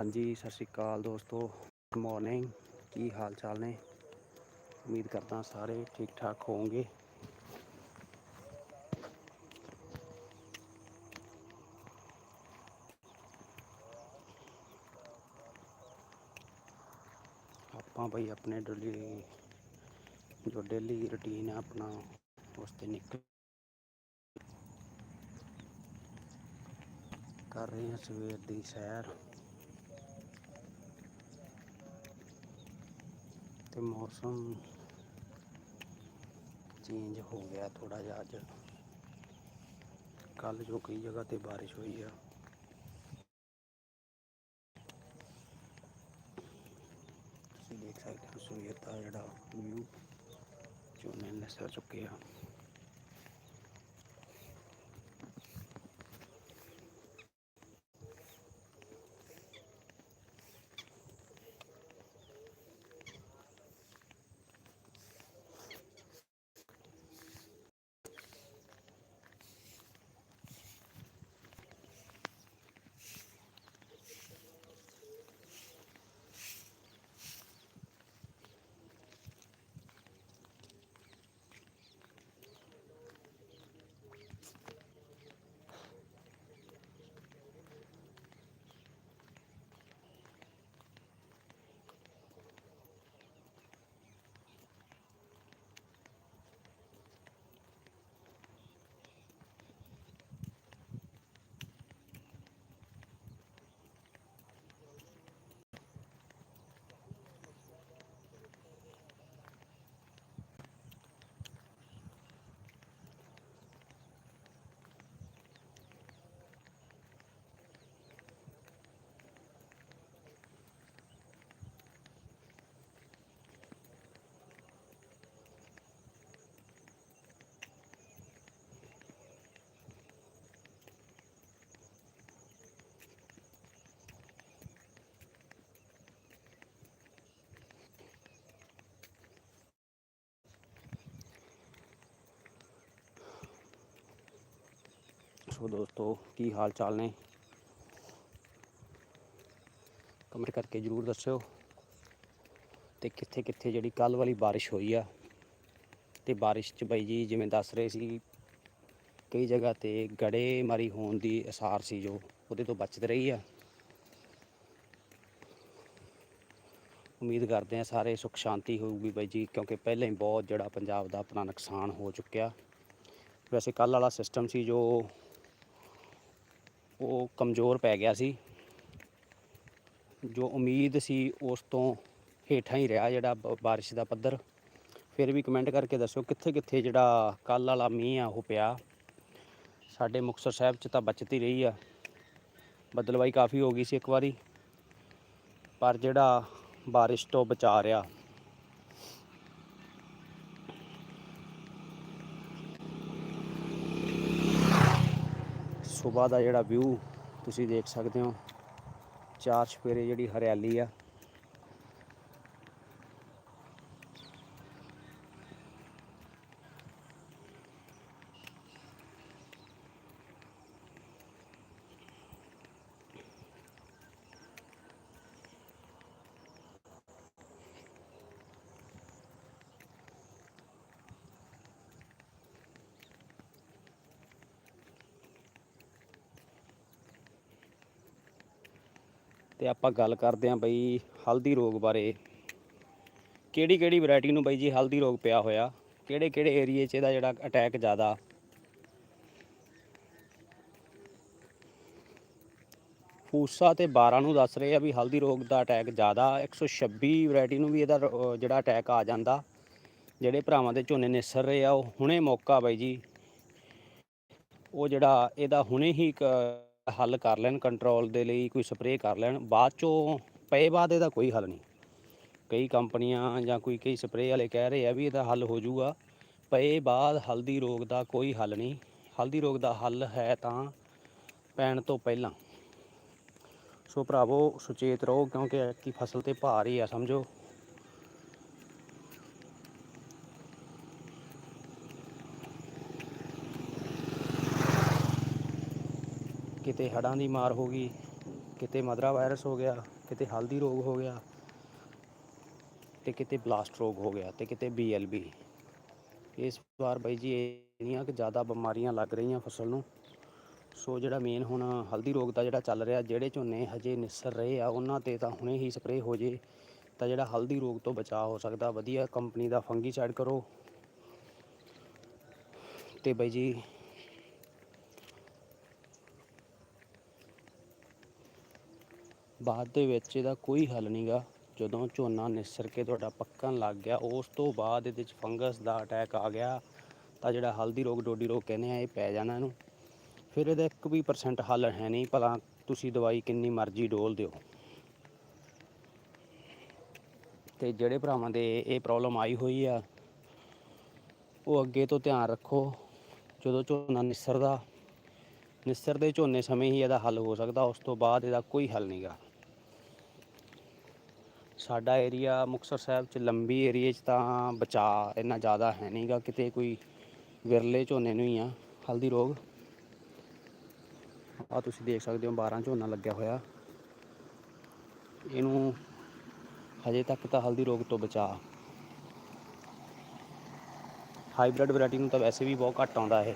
ਹਾਂਜੀ, ਸਤਿ ਸ਼੍ਰੀ ਅਕਾਲ ਦੋਸਤੋ। ਗੁੱਡ ਮਾਰਨਿੰਗ ਕੀ ਹਾਲ ਚਾਲ ਨੇ? ਉਮੀਦ ਕਰਦਾ ਸਾਰੇ ਠੀਕ ਠਾਕ ਹੋਵੋਗੇ। ਆਪਾਂ ਬਈ ਆਪਣੇ ਡੇਲੀ ਜੋ ਡੇਲੀ ਰੁਟੀਨ ਹੈ ਆਪਣਾ, ਉਸ ਤੇ ਨਿਕਲ ਕਰ ਰਹੇ ਹਾਂ ਸਵੇਰ ਦੀ ਸੈਰ। ਤੇ ਮੌਸਮ ਚੇਂਜ ਹੋ ਗਿਆ ਥੋੜਾ ਜਿਹਾ ਅੱਜ। ਕੱਲ ਜੋ ਕਈ ਜਗ੍ਹਾ ਤੇ ਬਾਰਿਸ਼ ਹੋਈ ਆ। ਤੁਸੀਂ ਦੇਖ ਸਕਦੇ ਹੋ ਸਵੇਰ ਦਾ ਜਿਹੜਾ ਵਿਊ ਝੋਨੇ ਨਸਰ ਚੁੱਕੇ ਆ ਸੋ ਦੋਸਤੋ, ਕੀ ਹਾਲ ਚਾਲ ਨੇ? ਕਮੈਂਟ ਕਰਕੇ ਜਰੂਰ ਦੱਸਿਓ। ਤੇ ਕਿੱਥੇ ਕਿੱਥੇ ਜਿਹੜੀ ਕੱਲ ਵਾਲੀ ਬਾਰਿਸ਼ ਹੋਈ ਆ, ਤੇ ਬਾਰਿਸ਼ ਚ ਬਾਈ ਜੀ ਜਿਵੇਂ ਦੱਸ ਰਹੇ ਸੀ, ਕਈ ਜਗ੍ਹਾ ਤੇ ਗੜੇ ਮਾਰੀ ਹੋਣ ਦੀ ਅਸਾਰ ਸੀ ਜੋ, ਉਹਦੇ ਤੋਂ ਬਚਤ ਰਹੀ ਆ। ਉਮੀਦ ਕਰਦੇ ਆ ਸਾਰੇ ਸੁਖ ਸ਼ਾਂਤੀ ਹੋਊਗੀ ਬਾਈ ਜੀ, ਕਿਉਂਕਿ ਪਹਿਲਾਂ ਹੀ ਬਹੁਤ ਜਿਹੜਾ ਪੰਜਾਬ ਦਾ ਆਪਣਾ ਨੁਕਸਾਨ ਹੋ ਚੁੱਕਿਆ। ਵੈਸੇ ਕੱਲ ਵਾਲਾ ਸਿਸਟਮ ਸੀ ਜੋ ਉਹ ਕਮਜ਼ੋਰ ਪੈ ਗਿਆ ਸੀ। ਜੋ ਉਮੀਦ ਸੀ ਉਸ ਤੋਂ ਹੇਠਾਂ ਹੀ ਰਿਹਾ ਜਿਹੜਾ ਬ- ਬਾਰਿਸ਼ ਦਾ ਪੱਧਰ। ਫਿਰ ਵੀ ਕਮੈਂਟ ਕਰਕੇ ਦੱਸਿਓ ਕਿੱਥੇ ਕਿੱਥੇ ਜਿਹੜਾ ਕੱਲ ਵਾਲਾ ਮੀਂਹ ਆ, ਉਹ ਪਿਆ। ਸਾਡੇ ਮੁਕਤਸਰ ਸਾਹਿਬ 'ਚ ਤਾਂ ਬਚਤ ਹੀ ਰਹੀ ਆ। ਬਦਲਵਾਈ ਕਾਫੀ ਹੋ ਗਈ ਸੀ ਇੱਕ ਵਾਰੀ। ਪਰ ਜਿਹੜਾ ਬਾਰਿਸ਼ ਤੋਂ ਬਚਾ ਰਿਹਾ ਸਵੇਰ ਦਾ ਜਿਹੜਾ ਵਿਊ ਤੁਸੀਂ ਦੇਖ ਸਕਦੇ ਹੋ ਚਾਰ ਚਫੇਰੇ ਜਿਹੜੀ ਹਰਿਆਲੀ ਆ ਤੇ ਆਪਾਂ ਗੱਲ ਕਰਦੇ ਆਂ ਬਈ ਹਲਦੀ ਰੋਗ ਬਾਰੇ। ਕਿਹੜੀ ਕਿਹੜੀ ਵੈਰਾਈਟੀ ਨੂੰ ਬਈ ਜੀ ਹਲਦੀ ਰੋਗ ਪਿਆ ਹੋਇਆ? ਕਿਹੜੇ ਕਿਹੜੇ ਏਰੀਏ 'ਚ ਇਹਦਾ ਜਿਹੜਾ ਅਟੈਕ ਜ਼ਿਆਦਾ? ਫੂਸਾ ਤੇ 12 ਨੂੰ ਦੱਸ ਰਹੇ ਆ ਵੀ ਹਲਦੀ ਰੋਗ ਦਾ ਅਟੈਕ ਜ਼ਿਆਦਾ। 126 ਵੈਰਾਈਟੀ ਨੂੰ ਵੀ ਇਹਦਾ ਜਿਹੜਾ ਅਟੈਕ ਆ ਜਾਂਦਾ। ਜਿਹੜੇ ਭਰਾਵਾਂ ਦੇ ਝੋਨੇ ਨਿਸਰ ਰਹੇ ਆ, ਉਹ ਹੁਣੇ ਮੌਕਾ ਬਾਈ ਜੀ। ਉਹ ਜਿਹੜਾ ਇਹਦਾ ਹੁਣੇ ਹੀ ਇੱਕ ਹੱਲ ਕਰ ਲੈਣ ਕੰਟਰੋਲ ਦੇ ਲਈ ਕੋਈ ਸਪਰੇਅ ਕਰ ਲੈਣ, ਬਾਅਦ ਚੋਂ ਪਏ ਬਾਅਦ ਇਹਦਾ ਕੋਈ ਹੱਲ ਨਹੀਂ। ਕਈ ਕੰਪਨੀਆਂ ਜਾਂ ਕੋਈ, ਕਈ ਸਪਰੇਅ ਵਾਲੇ ਕਹਿ ਰਹੇ ਆ ਵੀ ਇਹਦਾ ਹੱਲ ਹੋ ਜਾਊਗਾ। ਪਏ ਬਾਅਦ ਹਲਦੀ ਰੋਗ ਦਾ ਕੋਈ ਹੱਲ ਨਹੀਂ। ਹਲਦੀ ਰੋਗ ਦਾ ਹੱਲ ਹੈ ਤਾਂ ਪੈਣ ਤੋਂ ਪਹਿਲਾਂ। ਸੋ ਭਰਾਵੋ, ਸੁਚੇਤ ਰਹੋ ਕਿਉਂਕਿ ਐਤਕੀ ਫਸਲ ਤੇ ਭਾਰ ਹੀ ਆ, ਸਮਝੋ। ਕਿਤੇ ਹੜਾਂ ਦੀ ਮਾਰ ਹੋ ਗਈ, ਕਿਤੇ ਮਦਰਾ ਵਾਇਰਸ ਹੋ ਗਿਆ, ਕਿਤੇ ਹਲਦੀ ਰੋਗ ਹੋ ਗਿਆ ਤੇ ਕਿਤੇ ਬਲਾਸਟ ਰੋਗ ਹੋ ਗਿਆ ਤੇ ਕਿਤੇ ਬੀਐਲਬੀ ਇਸ ਵਾਰ ਬਾਈ ਜੀ ਇੰਨੀਆਂ ਕਿ ਜ਼ਿਆਦਾ ਬਿਮਾਰੀਆਂ ਲੱਗ ਰਹੀਆਂ ਫਸਲ ਨੂੰ। ਸੋ ਜਿਹੜਾ ਮੇਨ ਹੁਣ ਹਲਦੀ ਰੋਗ ਦਾ ਜਿਹੜਾ ਚੱਲ ਰਿਹਾ, ਜਿਹੜੇ ਝੋਨੇ ਹਜੇ ਨਿਸਰ ਰਹੇ ਆ, ਉਹਨਾਂ ਤੇ ਤਾਂ ਹੁਣੇ ਹੀ ਸਪਰੇਅ ਹੋ ਜੇ, ਤਾਂ ਜਿਹੜਾ ਹਲਦੀ ਰੋਗ ਤੋਂ ਬਚਾਅ ਹੋ ਸਕਦਾ, ਵਧੀਆ ਕੰਪਨੀ ਦਾ ਫੰਗੀਸਾਈਡ ਕਰੋ। ਤੇ ਬਾਈ ਜੀ ਬਾਅਦ ਦੇ ਵਿੱਚ ਇਹਦਾ ਕੋਈ ਹੱਲ ਨਹੀਂਗਾ ਜਦੋਂ ਝੋਨਾ ਨਿਸਰ ਕੇ ਤੁਹਾਡਾ ਪੱਕਣ ਲੱਗ ਗਿਆ, ਉਸ ਤੋਂ ਬਾਅਦ ਇਹਦੇ ਵਿੱਚ ਫੰਗਸ ਦਾ ਅਟੈਕ ਆ ਗਿਆ। ਤਾਂ ਜਿਹੜਾ ਹਲਦੀ ਰੋਗ, ਡੋਡੀ ਰੋਗ ਕਹਿੰਦੇ ਆ, ਇਹ ਪੈ ਜਾਣਾ ਇਹਨੂੰ। ਫਿਰ ਇਹਦਾ ਇੱਕ ਵੀ ਪਰਸੈਂਟ ਹੱਲ ਹੈ ਨਹੀਂ, ਭਲਾ ਤੁਸੀਂ ਦਵਾਈ ਕਿੰਨੀ ਮਰਜ਼ੀ ਡੋਲ ਦਿਓ। ਤੇ ਜਿਹੜੇ ਭਰਾਵਾਂ ਦੇ ਇਹ ਪ੍ਰੋਬਲਮ ਆਈ ਹੋਈ ਆ, ਉਹ ਅੱਗੇ ਤੋਂ ਧਿਆਨ ਰੱਖੋ। ਜਦੋਂ ਝੋਨਾ ਨਿਸਰਦਾ, ਨਿਸਰਦੇ ਝੋਨੇ ਸਮੇਂ ਹੀ ਇਹਦਾ ਹੱਲ ਹੋ ਸਕਦਾ, ਉਸ ਤੋਂ ਬਾਅਦ ਇਹਦਾ ਕੋਈ ਹੱਲ ਨਹੀਂਗਾ ਸਾਡਾ ਏਰੀਆ ਮੁਕਤਸਰ ਸਾਹਿਬ ਚ ਲੰਬੀ ਏਰੀਏ ਚ ਤਾਂ ਬਚਾ ਇੰਨਾ ਜ਼ਿਆਦਾ ਹੈ ਨਹੀਂਗਾ ਕਿਤੇ ਕੋਈ ਵਿਰਲੇ ਝੋਨੇ ਨੂੰ ਹੀ ਆ, ਹਲਦੀ ਰੋਗ। ਆ ਤੁਸੀਂ ਦੇਖ ਸਕਦੇ ਹੋ 12 ਝੋਨਾ ਲੱਗਿਆ ਹੋਇਆ। ਇਹਨੂੰ ਹਜੇ ਤੱਕ ਤਾਂ ਹਲਦੀ ਰੋਗ ਤੋਂ ਬਚਾ ਹਾਈਬ੍ਰਿਡ ਵੈਰਾਈਟੀ ਨੂੰ ਤਾਂ ਵੈਸੇ ਵੀ ਬਹੁਤ ਘੱਟ ਆਉਂਦਾ ਇਹ।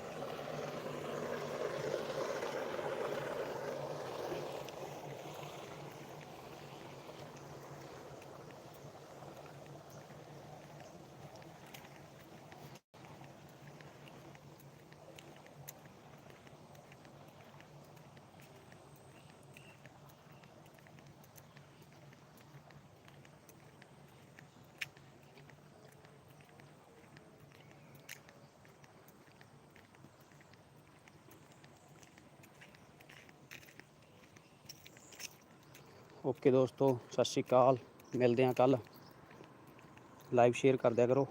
ਓਕੇ ਦੋਸਤੋ ਸਤਿ ਸ਼੍ਰੀ ਅਕਾਲ ਮਿਲਦੇ ਹਾਂ ਕੱਲ ਲਾਈਵ ਸ਼ੇਅਰ ਕਰ ਦਿਆ ਕਰੋ।